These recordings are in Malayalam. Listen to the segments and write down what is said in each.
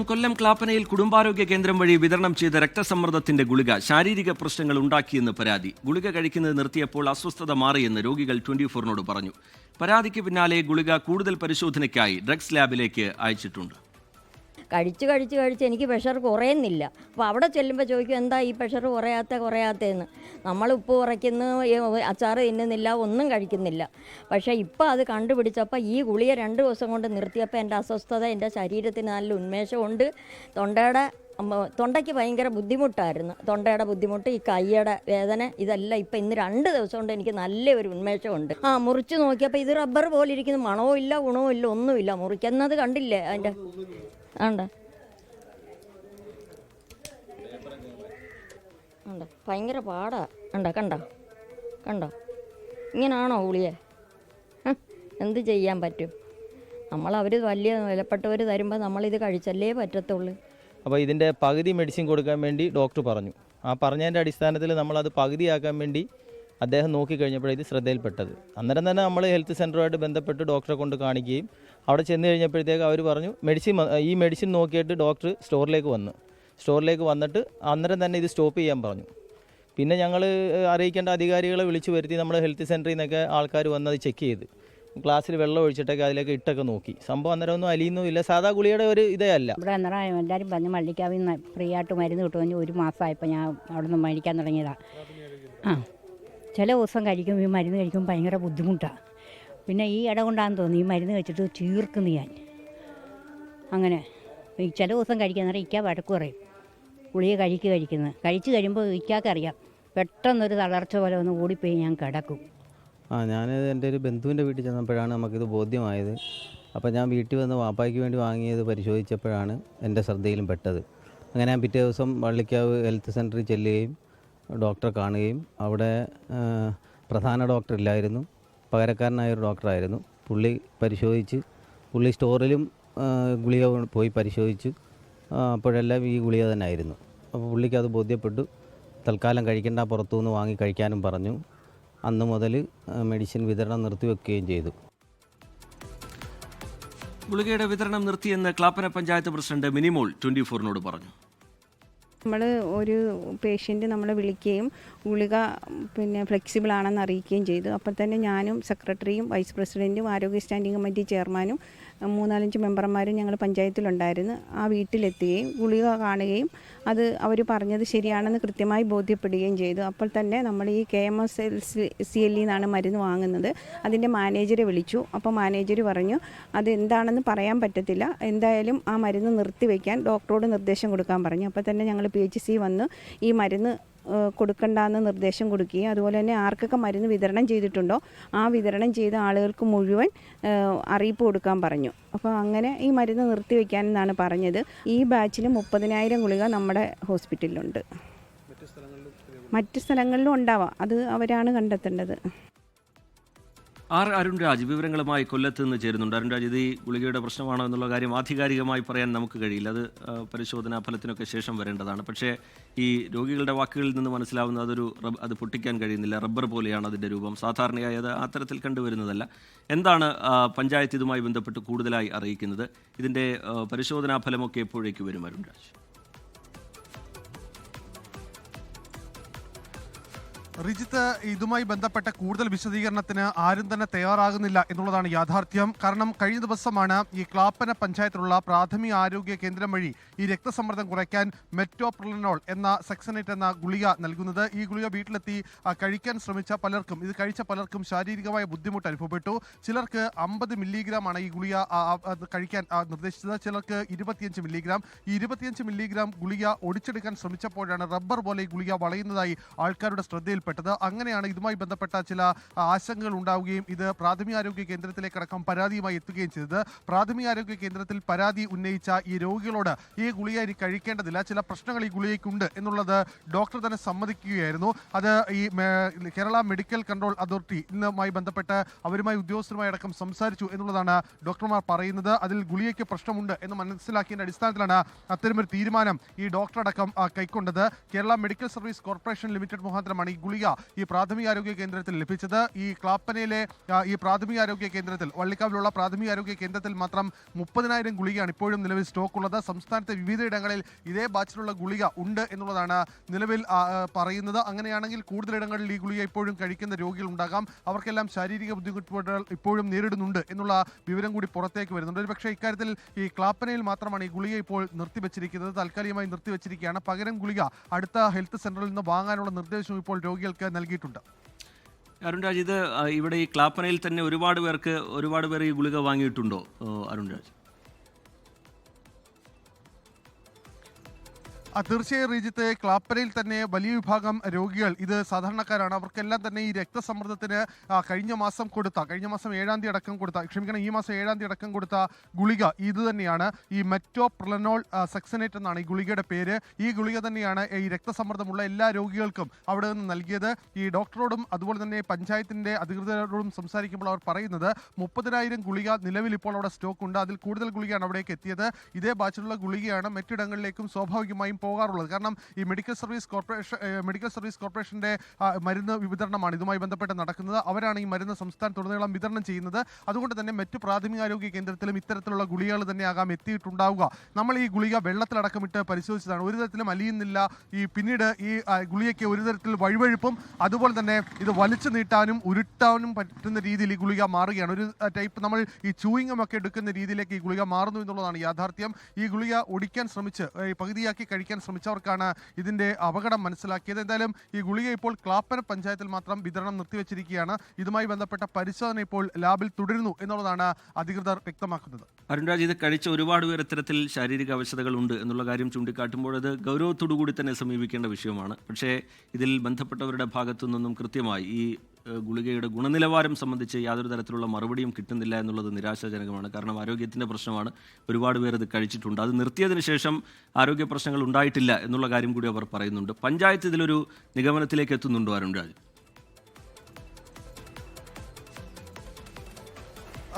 കൊല്ലം ക്ലാപ്പനയിൽ കുടുംബാരോഗ്യ കേന്ദ്രം വഴി വിതരണം ചെയ്ത രക്തസമ്മർദ്ദത്തിന്റെ ഗുളിക ശാരീരിക പ്രശ്നങ്ങൾ ഉണ്ടാക്കിയെന്ന് പരാതി. ഗുളിക കഴിക്കുന്നത് നിർത്തിയപ്പോൾ അസ്വസ്ഥത മാറിയെന്ന് രോഗികൾ ട്വന്റി ഫോറിനോട് പറഞ്ഞു. പരാതിക്ക് പിന്നാലെ ഗുളിക കൂടുതൽ പരിശോധനയ്ക്കായി ഡ്രഗ്സ് ലാബിലേക്ക് അയച്ചിട്ടുണ്ട്. കഴിച്ച് കഴിച്ച് കഴിച്ച് എനിക്ക് പ്രഷർ കുറയുന്നില്ല. അപ്പോൾ അവിടെ ചെല്ലുമ്പോൾ ചോദിക്കും എന്താ ഈ പ്രഷർ കുറയാത്ത കുറയാത്തതെന്ന് നമ്മൾ ഉപ്പ് കുറയ്ക്കുന്നു അച്ചാറ് തിന്നുന്നില്ല ഒന്നും കഴിക്കുന്നില്ല. പക്ഷേ ഇപ്പോൾ അത് കണ്ടുപിടിച്ചപ്പോൾ ഈ ഗുളിയെ രണ്ട് ദിവസം കൊണ്ട് നിർത്തിയപ്പോൾ എന്റെ അസ്വസ്ഥത എന്റെ ശരീരത്തിന് നല്ല ഉന്മേഷമുണ്ട്. തൊണ്ടയുടെ തൊണ്ടയ്ക്ക് ഭയങ്കര ബുദ്ധിമുട്ടായിരുന്നു. തൊണ്ടയുടെ ബുദ്ധിമുട്ട് ഈ കൈയുടെ വേദന ഇതെല്ലാം ഇപ്പം ഇന്ന് രണ്ട് ദിവസം കൊണ്ട് എനിക്ക് നല്ലൊരു ഉന്മേഷമുണ്ട്. ആ മുറിച്ച് നോക്കിയപ്പോൾ ഇത് റബ്ബർ പോലെ ഇരിക്കുന്നു. മണവും ഇല്ല ഗുണവും ഇല്ല ഒന്നുമില്ല. മുറിക്കുന്നത് കണ്ടില്ലേ? അതിന്റെ ആണ്ട. ഉണ്ട് ഭയങ്കര പാടാ. കണ്ട കണ്ട. കണ്ടോ? ഇങ്ങനാണോ ഉളിയെ എന്ത് ചെയ്യാൻ പറ്റും? നമ്മൾ അവർ വലിയ വിലപ്പെട്ടവർ തരുമ്പോൾ ഇത് കഴിച്ചല്ലേ പറ്റത്തുള്ളൂ. അപ്പോൾ ഇതിന്റെ പകുതി മെഡിസിൻ കൊടുക്കാൻ വേണ്ടി ഡോക്ടർ പറഞ്ഞു. ആ പറഞ്ഞതിന്റെ അടിസ്ഥാനത്തിൽ നമ്മളത് പകുതിയാക്കാൻ വേണ്ടി അദ്ദേഹം നോക്കിക്കഴിഞ്ഞപ്പോഴേ ഇത് ശ്രദ്ധയിൽപ്പെട്ടത്. അന്നേരം തന്നെ നമ്മൾ ഹെൽത്ത് സെന്ററുമായിട്ട് ബന്ധപ്പെട്ട് ഡോക്ടറെ കൊണ്ട് കാണിക്കുകയും അവിടെ ചെന്ന് കഴിഞ്ഞപ്പോഴത്തേക്ക് അവർ പറഞ്ഞു മെഡിസിൻ ഈ മെഡിസിൻ നോക്കിയിട്ട് ഡോക്ടർ സ്റ്റോറിലേക്ക് വന്നു. സ്റ്റോറിലേക്ക് വന്നിട്ട് അന്നേരം തന്നെ ഇത് സ്റ്റോപ്പ് ചെയ്യാൻ പറഞ്ഞു. പിന്നെ ഞങ്ങൾ അറിയിക്കേണ്ട അധികാരികളെ വിളിച്ചു വരുത്തി നമ്മൾ ഹെൽത്ത് സെന്ററിൽ നിന്നൊക്കെ ആൾക്കാർ അത് ചെക്ക് ചെയ്ത്. ഗ്ലാസ്സിൽ വെള്ളം ഒഴിച്ചിട്ടൊക്കെ അതിലേക്ക് ഇട്ടൊക്കെ നോക്കി. സംഭവം അന്നേരം ഒന്നും അലിയൊന്നും ഇല്ല. സാധാ ഗുളിയുടെ ഒരു ഇതേ അല്ല. ഇവിടെ അന്നേരം എല്ലാവരും പറഞ്ഞ് മള്ളിക്കാവിൽ നിന്ന് ഫ്രീ ആയിട്ട് മരുന്ന് കിട്ടുമെന്ന് ഒരു മാസമായപ്പോൾ ഞാൻ അവിടെ നിന്ന് മേടിക്കാൻ തുടങ്ങിയതാണ് ആ. ചില ദിവസം കഴിക്കും ഈ മരുന്ന് കഴിക്കും ഭയങ്കര ബുദ്ധിമുട്ടാണ് പിന്നെ ഈ ഇട കൊണ്ടാന്ന് തോന്നി ഈ മരുന്ന് കഴിച്ചിട്ട് ചീർക്കുന്നു ഞാൻ. അങ്ങനെ ഈ ചില ദിവസം കഴിക്കാൻ നേരം ഇക്ക വഴക്ക് പറയും. ഗുളിക കഴിക്കുക കഴിക്കുന്നത് കഴിച്ച് കഴിയുമ്പോൾ ഇക്കാക്കറിയാം പെട്ടെന്നൊരു തളർച്ച പോലെ ഒന്ന് ഓടിപ്പോയി ഞാൻ കിടക്കും. ആ ഞാൻ എന്റെ ഒരു ബന്ധുവിന്റെ വീട്ടിൽ ചെന്നപ്പോഴാണ് നമുക്കിത് ബോധ്യമായത്. അപ്പോൾ ഞാൻ വീട്ടിൽ വന്ന് വാപ്പായ്ക്ക് വേണ്ടി വാങ്ങിയത് പരിശോധിച്ചപ്പോഴാണ് എന്റെ ശ്രദ്ധയിലും പെട്ടത്. അങ്ങനെ ഞാൻ പിറ്റേ ദിവസം വള്ളിക്കാവ് ഹെൽത്ത് സെന്ററിൽ ചെല്ലുകയും ഡോക്ടറെ കാണുകയും അവിടെ പ്രധാന ഡോക്ടർ ഇല്ലായിരുന്നു. പകരക്കാരനായ ഒരു ഡോക്ടറായിരുന്നു. പുള്ളി പരിശോധിച്ച് പുള്ളി സ്റ്റോറിലും ഗുളിക പോയി പരിശോധിച്ചു. അപ്പോഴെല്ലാം ഈ ഗുളിക തന്നെ ആയിരുന്നു അപ്പോൾ പുള്ളിക്ക് അത് ബോധ്യപ്പെട്ടു. തൽക്കാലം കഴിക്കേണ്ട പുറത്തുനിന്ന് വാങ്ങി കഴിക്കാനും പറഞ്ഞു. അന്ന് മുതൽ മെഡിസിൻ വിതരണം നിർത്തിവെക്കുകയും ചെയ്തു. ഗുളികയുടെ വിതരണം നിർത്തിയെന്ന് ക്ലാപ്പന പഞ്ചായത്ത് പ്രസിഡന്റ് മിനിമോൾ ട്വന്റി ഫോറിനോട് പറഞ്ഞു. നമ്മൾ ഒരു പേഷ്യന്റ് നമ്മളെ വിളിക്കുകയും ഗുളിക പിന്നെ ഫ്ലെക്സിബിൾ ആണെന്ന് അറിയിക്കുകയും ചെയ്തു. അപ്പോൾ തന്നെ ഞാനും സെക്രട്ടറിയും വൈസ് പ്രസിഡന്റും ആരോഗ്യ സ്റ്റാൻഡിംഗ് കമ്മിറ്റി ചെയർമാനും മൂന്നാലഞ്ച് മെമ്പർമാരും ഞങ്ങൾ പഞ്ചായത്തിലുണ്ടായിരുന്നു. ആ വീട്ടിലെത്തുകയും ഗുളിക കാണുകയും അത് അവർ പറഞ്ഞത് ശരിയാണെന്ന് കൃത്യമായി ബോധ്യപ്പെടുകയും ചെയ്തു. അപ്പോൾ തന്നെ നമ്മൾ ഈ K M S L C L നിന്നാണ് മരുന്ന് വാങ്ങുന്നത്. അതിന്റെ മാനേജറെ വിളിച്ചു. അപ്പോൾ മാനേജർ പറഞ്ഞു അത് എന്താണെന്ന് പറയാൻ പറ്റത്തില്ല. എന്തായാലും ആ മരുന്ന് നിർത്തിവെക്കാൻ ഡോക്ടറോട് നിർദ്ദേശം കൊടുക്കാൻ പറഞ്ഞു. അപ്പോൾ തന്നെ ഞങ്ങൾ പി എച്ച് സി വന്ന്. ഈ മരുന്ന് കൊടുക്കണ്ടെന്ന് നിർദ്ദേശം കൊടുക്കുകയും അതുപോലെ തന്നെ ആർക്കൊക്കെ മരുന്ന് വിതരണം ചെയ്തിട്ടുണ്ടോ ആ വിതരണം ചെയ്ത ആളുകൾക്ക് മുഴുവൻ അറിയിപ്പ് കൊടുക്കാൻ പറഞ്ഞു. അപ്പോൾ അങ്ങനെ ഈ മരുന്ന് നിർത്തിവെക്കാനെന്നാണ് പറഞ്ഞത്. ഈ ബാച്ചിൽ മുപ്പതിനായിരം ഗുളിക നമ്മുടെ ഹോസ്പിറ്റലിലുണ്ട്. മറ്റ് സ്ഥലങ്ങളിലും ഉണ്ടാവാം. അത് അവരാണ് കണ്ടെത്തേണ്ടത്. ആർ അരുൺ രാജ് വിവരങ്ങളുമായി കൊല്ലത്ത് നിന്ന് ചേരുന്നുണ്ട്. അരുൺ രാജ് ഇത് ഈ ഗുളികയുടെ പ്രശ്നമാണോ എന്നുള്ള കാര്യം ആധികാരികമായി പറയാൻ നമുക്ക് കഴിയില്ല. അത് പരിശോധനാ ഫലത്തിനൊക്കെ ശേഷം വരേണ്ടതാണ്. പക്ഷേ ഈ രോഗികളുടെ വാക്കുകളിൽ നിന്ന് മനസ്സിലാവുന്ന അതൊരു അത് പൊട്ടിക്കാൻ കഴിയുന്നില്ല. റബ്ബർ പോലെയാണ് അതിന്റെ രൂപം. സാധാരണയായി അത് അത്തരത്തിൽ കണ്ടുവരുന്നതല്ല. എന്താണ് പഞ്ചായത്ത് ഇതുമായി ബന്ധപ്പെട്ട് കൂടുതലായി അറിയിക്കുന്നത്? ഇതിന്റെ പരിശോധനാ ഫലമൊക്കെ എപ്പോഴേക്ക് വരും അരുൺരാജ് റിജിത്ത് ഇതുമായി ബന്ധപ്പെട്ട കൂടുതൽ വിശദീകരണത്തിന് ആരും തന്നെ തയ്യാറാകുന്നില്ല എന്നുള്ളതാണ് യാഥാർത്ഥ്യം. കാരണം കഴിഞ്ഞ ദിവസമാണ് ഈ ക്ലാപ്പന പഞ്ചായത്തിലുള്ള പ്രാഥമിക ആരോഗ്യ കേന്ദ്രം വഴി ഈ രക്തസമ്മർദ്ദം കുറയ്ക്കാൻ മെറ്റോപ്രിലനോൾ എന്ന സെക്സനേറ്റ് എന്ന ഗുളിക നൽകുന്നത്. ഈ ഗുളിക വീട്ടിലെത്തി കഴിക്കാൻ ശ്രമിച്ച പലർക്കും ഇത് കഴിച്ച പലർക്കും ശാരീരികമായ ബുദ്ധിമുട്ട് അനുഭവപ്പെട്ടു. ചിലർക്ക് അമ്പത് മില്ലിഗ്രാം ആണ് ഈ ഗുളിക കഴിക്കാൻ നിർദ്ദേശിച്ചത്. ചിലർക്ക് ഇരുപത്തിയഞ്ച് മില്ലിഗ്രാം. ഈ ഇരുപത്തിയഞ്ച് മില്ലിഗ്രാം ഗുളിക ഒടിച്ചെടുക്കാൻ ശ്രമിച്ചപ്പോഴാണ് റബ്ബർ പോലെ ഈ ഗുളിക വളയുന്നതായി ആൾക്കാരുടെ ശ്രദ്ധയിൽപ്പെട്ടത്. അങ്ങനെയാണ് ഇതുമായി ബന്ധപ്പെട്ട ചില ആശങ്കകൾ ഉണ്ടാവുകയും ഇത് പ്രാഥമികാരോഗ്യ കേന്ദ്രത്തിലേക്കടക്കം പരാതിയുമായി എത്തുകയും ചെയ്തത്. പ്രാഥമികാരോഗ്യ കേന്ദ്രത്തിൽ പരാതി ഉന്നയിച്ച ഈ രോഗികളോട് ഈ ഗുളിക ഇനി കഴിക്കേണ്ടതില്ല ചില പ്രശ്നങ്ങൾ ഈ ഗുളികയ്ക്കുണ്ട് എന്നുള്ളത് ഡോക്ടർ തന്നെ സമ്മതിക്കുകയായിരുന്നു. അത് ഈ കേരള മെഡിക്കൽ കൺട്രോൾ അതോറിറ്റി ഇന്നുമായി ബന്ധപ്പെട്ട് അവരുമായി ഉദ്യോഗസ്ഥരുമായി അടക്കം സംസാരിച്ചു എന്നുള്ളതാണ് ഡോക്ടർമാർ പറയുന്നത്. അതിൽ ഗുളികയ്ക്ക് പ്രശ്നമുണ്ട് എന്ന് മനസ്സിലാക്കിയതിന്റെ അടിസ്ഥാനത്തിലാണ് അത്തരമൊരു തീരുമാനം ഈ ഡോക്ടർ അടക്കം കൈക്കൊണ്ടത്. Kerala medical service corporation limited മുഖാന്തരമാണ് ഈ ഗുളിക ഗുളിക ഈ പ്രാഥമിക ആരോഗ്യ കേന്ദ്രത്തിൽ ലഭിച്ചത്. ഈ ക്ലാപ്പനയിലെ ഈ പ്രാഥമിക ആരോഗ്യ കേന്ദ്രത്തിൽ വള്ളിക്കാവിലുള്ള പ്രാഥമിക ആരോഗ്യ കേന്ദ്രത്തിൽ മാത്രം മുപ്പതിനായിരം ഗുളികയാണ് ഇപ്പോഴും നിലവിൽ സ്റ്റോക്ക് ഉള്ളത് സംസ്ഥാനത്തെ വിവിധയിടങ്ങളിൽ ഇതേ ബാച്ചിലുള്ള ഗുളിക ഉണ്ട് എന്നുള്ളതാണ് നിലവിൽ പറയുന്നത്. അങ്ങനെയാണെങ്കിൽ കൂടുതലിടങ്ങളിൽ ഈ ഗുളിക ഇപ്പോഴും കഴിക്കുന്ന രോഗികൾ ഉണ്ടാകാം. അവർക്കെല്ലാം ശാരീരിക ബുദ്ധിമുട്ടുകൾ ഇപ്പോഴും നേരിടുന്നുണ്ട് എന്നുള്ള വിവരം കൂടി പുറത്തേക്ക് വരുന്നുണ്ട്. ഒരുപക്ഷെ ഇക്കാര്യത്തിൽ ഈ ക്ലാപ്പനയിൽ മാത്രമാണ് ഈ ഗുളിക ഇപ്പോൾ നിർത്തിവെച്ചിരിക്കുന്നത്. താൽക്കാലികമായി നിർത്തിവെച്ചിരിക്കുകയാണ്. പകരം ഗുളിക അടുത്ത ഹെൽത്ത് സെന്ററിൽ നിന്ന് വാങ്ങാനുള്ള നിർദ്ദേശവും ഇപ്പോൾ രോഗികൾക്ക് നൽകിയിട്ടുണ്ട്. അരുൺ രാജ് ഇത് ഇവിടെ ഈ ക്ലാപ്പനയിൽ തന്നെ ഒരുപാട് പേർക്ക് ഒരുപാട് പേർ ഈ ഗുളിക വാങ്ങിയിട്ടുണ്ടോ? അരുൺ രാജ്. തീർച്ചയായും റീജിത്ത് ക്ലാപ്പനയിൽ തന്നെ വലിയ വിഭാഗം രോഗികൾ ഇത് സാധാരണക്കാരാണ്. അവർക്കെല്ലാം തന്നെ ഈ രക്തസമ്മർദ്ദത്തിന് കഴിഞ്ഞ മാസം കൊടുത്ത കഴിഞ്ഞ മാസം ഏഴാം തീയതി അടക്കം കൊടുത്ത ക്ഷമിക്കണം ഈ മാസം ഏഴാം തീയതി അടക്കം കൊടുത്ത ഗുളിക ഇത് തന്നെയാണ്. ഈ മെറ്റോ പ്രലനോൾ സെക്സനേറ്റ് എന്നാണ് ഈ ഗുളികയുടെ പേര്. ഈ ഗുളിക തന്നെയാണ് ഈ രക്തസമ്മർദ്ദമുള്ള എല്ലാ രോഗികൾക്കും അവിടെ നിന്ന് നൽകിയത്. ഈ ഡോക്ടറോടും അതുപോലെ തന്നെ പഞ്ചായത്തിന്റെ അധികൃതരോടും സംസാരിക്കുമ്പോൾ അവർ പറയുന്നത് മുപ്പതിനായിരം ഗുളിക നിലവിൽ ഇപ്പോൾ അവിടെ സ്റ്റോക്ക് ഉണ്ട് അതിൽ കൂടുതൽ ഗുളികയാണ് അവിടേക്ക് എത്തിയത്. ഇതേ ബാച്ചിലുള്ള ഗുളികയാണ് മറ്റിടങ്ങളിലേക്കും സ്വാഭാവികമായും പോകാറുള്ളത്. കാരണം ഈ medical service corporation medical service കോർപ്പറേഷന്റെ ആ, മരുന്ന് വിതരണമാണ് ഇതുമായി ബന്ധപ്പെട്ട് നടക്കുന്നത്. അവരാണ് ഈ മരുന്ന് സംസ്ഥാനത്തുടനീളം വിതരണം ചെയ്യുന്നത്. അതുകൊണ്ട് തന്നെ മറ്റു പ്രാഥമികാരോഗ്യ കേന്ദ്രത്തിലും ഇത്തരത്തിലുള്ള ഗുളികകൾ തന്നെയാകാം എത്തിയിട്ടുണ്ടാവുക. നമ്മൾ ഈ ഗുളിക വെള്ളത്തിലടക്കമിട്ട് പരിശോധിച്ചതാണ്. ഒരു തരത്തിലും അലിയുന്നില്ല. ഈ പിന്നീട് ഈ ഗുളികയ്ക്ക് ഒരു തരത്തിൽ വഴുവഴുപ്പും അതുപോലെ തന്നെ ഇത് വലിച്ചു നീട്ടാനും ഉരുട്ടാനും പറ്റുന്ന രീതിയിൽ ഈ ഗുളിക മാറുകയാണ്. ഒരു ടൈപ്പ് നമ്മൾ ഈ ചൂയിങ്ങം ഒക്കെ എടുക്കുന്ന രീതിയിലേക്ക് ഈ ഗുളിക മാറുന്നു എന്നുള്ളതാണ് യാഥാർത്ഥ്യം. ഈ ഗുളിക ഒടിക്കാൻ ശ്രമിച്ച് പകുതിയാക്കി കഴിക്കാൻ ശ്രമിച്ചവർക്കാണ് ഇതിന്റെ അപകടം മനസ്സിലാക്കിയത്. എന്തായാലും ഈ ഗുളിക ഇപ്പോൾ ക്ലാപ്പന പഞ്ചായത്തിൽ മാത്രം വിതരണം നിർത്തിവെച്ചിരിക്കുകയാണ്. ഇതുമായി ബന്ധപ്പെട്ട പരിശോധന ഇപ്പോൾ ലാബിൽ തുടരുന്നു എന്നുള്ളതാണ് അധികൃതർ വ്യക്തമാക്കുന്നത്. അരുൺ രാജ് ഇത് കഴിച്ച ഒരുപാട് പേർ ഇത്തരത്തിൽ ശാരീരിക അവശതകൾ ഉണ്ട് എന്നുള്ള കാര്യം ചൂണ്ടിക്കാട്ടുമ്പോൾ അത് ഗൗരവത്തോടു കൂടി തന്നെ സമീപിക്കേണ്ട വിഷയമാണ്. പക്ഷേ ഇതിൽ ബന്ധപ്പെട്ടവരുടെ ഭാഗത്തു നിന്നും കൃത്യമായി ഈ ഗുളികയുടെ ഗുണനിലവാരം സംബന്ധിച്ച് യാതൊരു തരത്തിലുള്ള മറുപടിയും കിട്ടുന്നില്ല എന്നുള്ളത് നിരാശാജനകമാണ്. കാരണം ആരോഗ്യത്തിന്റെ പ്രശ്നമാണ്. ഒരുപാട് പേർ ഇത് കഴിച്ചിട്ടുണ്ട്. അത് നിർത്തിയതിന് ശേഷം ആരോഗ്യ പ്രശ്നങ്ങൾ ഉണ്ടായിട്ടില്ല എന്നുള്ള കാര്യം കൂടി അവർ പറയുന്നുണ്ട്. പഞ്ചായത്ത് ഇതിലൊരു നിഗമനത്തിലേക്ക് എത്തുന്നുണ്ടോ അരുൺ രാജ്?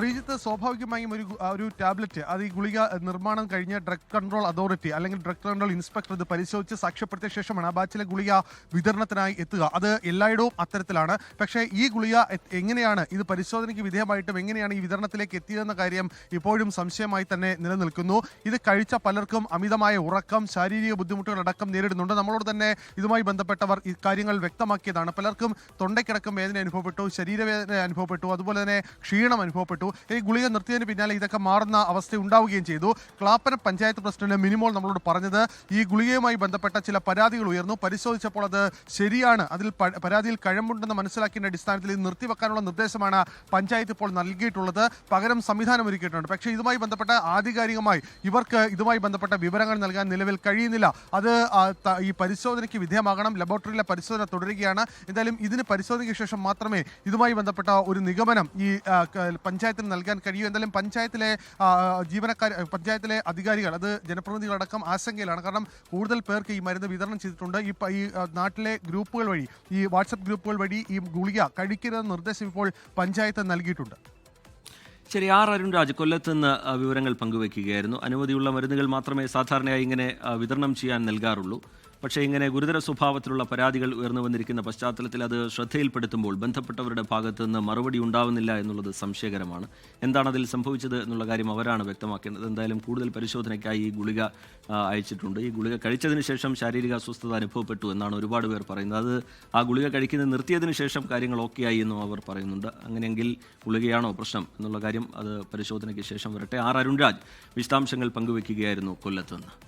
റീജിത്ത് സ്വാഭാവികമായും ഒരു ഒരു ടാബ്ലറ്റ് അത് ഈ ഗുളിക നിർമ്മാണം കഴിഞ്ഞ ഡ്രഗ് കൺട്രോൾ അതോറിറ്റി അല്ലെങ്കിൽ ഡ്രഗ് കൺട്രോൾ ഇൻസ്പെക്ടർ ഇത് പരിശോധിച്ച് സാക്ഷ്യപ്പെടുത്തിയ ശേഷമാണ് ബാച്ചിലെ ഗുളിക വിതരണത്തിനായി എത്തുക. അത് എല്ലായിടവും അത്തരത്തിലാണ്. പക്ഷേ ഈ ഗുളിക എങ്ങനെയാണ് ഇത് പരിശോധനയ്ക്ക് വിധേയമായിട്ടും എങ്ങനെയാണ് ഈ വിതരണത്തിലേക്ക് എത്തിയതെന്ന കാര്യം ഇപ്പോഴും സംശയമായി തന്നെ നിലനിൽക്കുന്നു. ഇത് കഴിച്ച പലർക്കും അമിതമായ ഉറക്കം ശാരീരിക ബുദ്ധിമുട്ടുകൾ അടക്കം നേരിടുന്നുണ്ട്. നമ്മളോട് തന്നെ ഇതുമായി ബന്ധപ്പെട്ടവർ ഈ കാര്യങ്ങൾ വ്യക്തമാക്കിയതാണ്. പലർക്കും തൊണ്ടയ്ക്കിടക്കം വേദന അനുഭവപ്പെട്ടു ശരീരവേദന അനുഭവപ്പെട്ടു അതുപോലെ തന്നെ ക്ഷീണം അനുഭവപ്പെട്ടു. ഈ ഗുളിക നിർത്തിയതിന് പിന്നാലെ ഇതൊക്കെ മാറുന്ന അവസ്ഥ ഉണ്ടാവുകയും ചെയ്തു. ക്ലാപ്പന പഞ്ചായത്ത് പ്രസിഡന്റ് മിനിമോൾ നമ്മളോട് പറഞ്ഞത് ഈ ഗുളികയുമായി ബന്ധപ്പെട്ട ചില പരാതികൾ ഉയർന്നു. പരിശോധിച്ചപ്പോൾ അത് ശരിയാണ്. അതിൽ പരാതിയിൽ കഴമ്പുണ്ടെന്ന് മനസ്സിലാക്കിയ അടിസ്ഥാനത്തിൽ ഇത് നിർത്തിവെക്കാനുള്ള നിർദ്ദേശമാണ് പഞ്ചായത്ത് ഇപ്പോൾ നൽകിയിട്ടുള്ളത്. പകരം സംവിധാനം ഒരുക്കിയിട്ടുണ്ട്. പക്ഷേ ഇതുമായി ബന്ധപ്പെട്ട ആധികാരികമായി ഇവർക്ക് ഇതുമായി ബന്ധപ്പെട്ട വിവരങ്ങൾ നൽകാൻ നിലവിൽ കഴിയുന്നില്ല. അത് ഈ പരിശോധനയ്ക്ക് വിധേയമാകണം. ലബോറട്ടറിയിലെ പരിശോധന തുടരുകയാണ്. എന്തായാലും ഇതിന് പരിശോധനയ്ക്ക് ശേഷം മാത്രമേ ഇതുമായി ബന്ധപ്പെട്ട ഒരു നിഗമനം ഈ ക- പഞ്ചായത്തിന് നൽകാൻ കഴിയൂ. എന്തായാലും പഞ്ചായത്തിലെ ജീവനക്കാർ പഞ്ചായത്തിലെ അധികാരികൾ അത് ജനപ്രതിനിധികളടക്കം ആശങ്കയിലാണ്. കാരണം കൂടുതൽ പേർക്ക് ഈ മരുന്ന് വിതരണം ചെയ്തിട്ടുണ്ട്. ഈ ഈ നാട്ടിലെ ഗ്രൂപ്പുകൾ വഴി ഈ വാട്സപ്പ് ഗ്രൂപ്പുകൾ വഴി ഈ ഗുളിക കഴിക്കരുതെന്ന നിർദ്ദേശം ഇപ്പോൾ പഞ്ചായത്ത് നൽകിയിട്ടുണ്ട്. ശരി ആർ അരുൺ രാജ് കൊല്ലത്ത് നിന്ന് വിവരങ്ങൾ പങ്കുവയ്ക്കുകയായിരുന്നു. അനുമതിയുള്ള മരുന്നുകൾ മാത്രമേ സാധാരണയായി ഇങ്ങനെ വിതരണം ചെയ്യാൻ നൽകാറുള്ളൂ. പക്ഷേ ഇങ്ങനെ ഗുരുതര സ്വഭാവത്തിലുള്ള പരാതികൾ ഉയർന്നു വന്നിരിക്കുന്ന പശ്ചാത്തലത്തിൽ അത് ശ്രദ്ധയിൽപ്പെടുത്തുമ്പോൾ ബന്ധപ്പെട്ടവരുടെ ഭാഗത്തു നിന്ന് മറുപടി ഉണ്ടാവുന്നില്ല എന്നുള്ളത് സംശയകരമാണ്. എന്താണ് അതിൽ സംഭവിച്ചത് എന്നുള്ള കാര്യം അവരാണ് വ്യക്തമാക്കേണ്ടത് എന്തായാലും കൂടുതൽ പരിശോധനയ്ക്കായി ഈ ഗുളിക അയച്ചിട്ടുണ്ട്. ഈ ഗുളിക കഴിച്ചതിന് ശേഷം ശാരീരിക അസ്വസ്ഥത അനുഭവപ്പെട്ടു എന്നാണ് ഒരുപാട് പേർ പറയുന്നത്. അത് ആ ഗുളിക കഴിക്കുന്നത് നിർത്തിയതിന് ശേഷം കാര്യങ്ങൾ ഓക്കെ ആയി എന്നും അവർ പറയുന്നുണ്ട്. അങ്ങനെയെങ്കിൽ ഗുളികയാണോ പ്രശ്നം എന്നുള്ള കാര്യം അത് പരിശോധനയ്ക്ക് ശേഷം വരട്ടെ. ആർ അരുൺരാജ് വിശദാംശങ്ങൾ പങ്കുവയ്ക്കുകയായിരുന്നു കൊല്ലത്ത് നിന്ന്.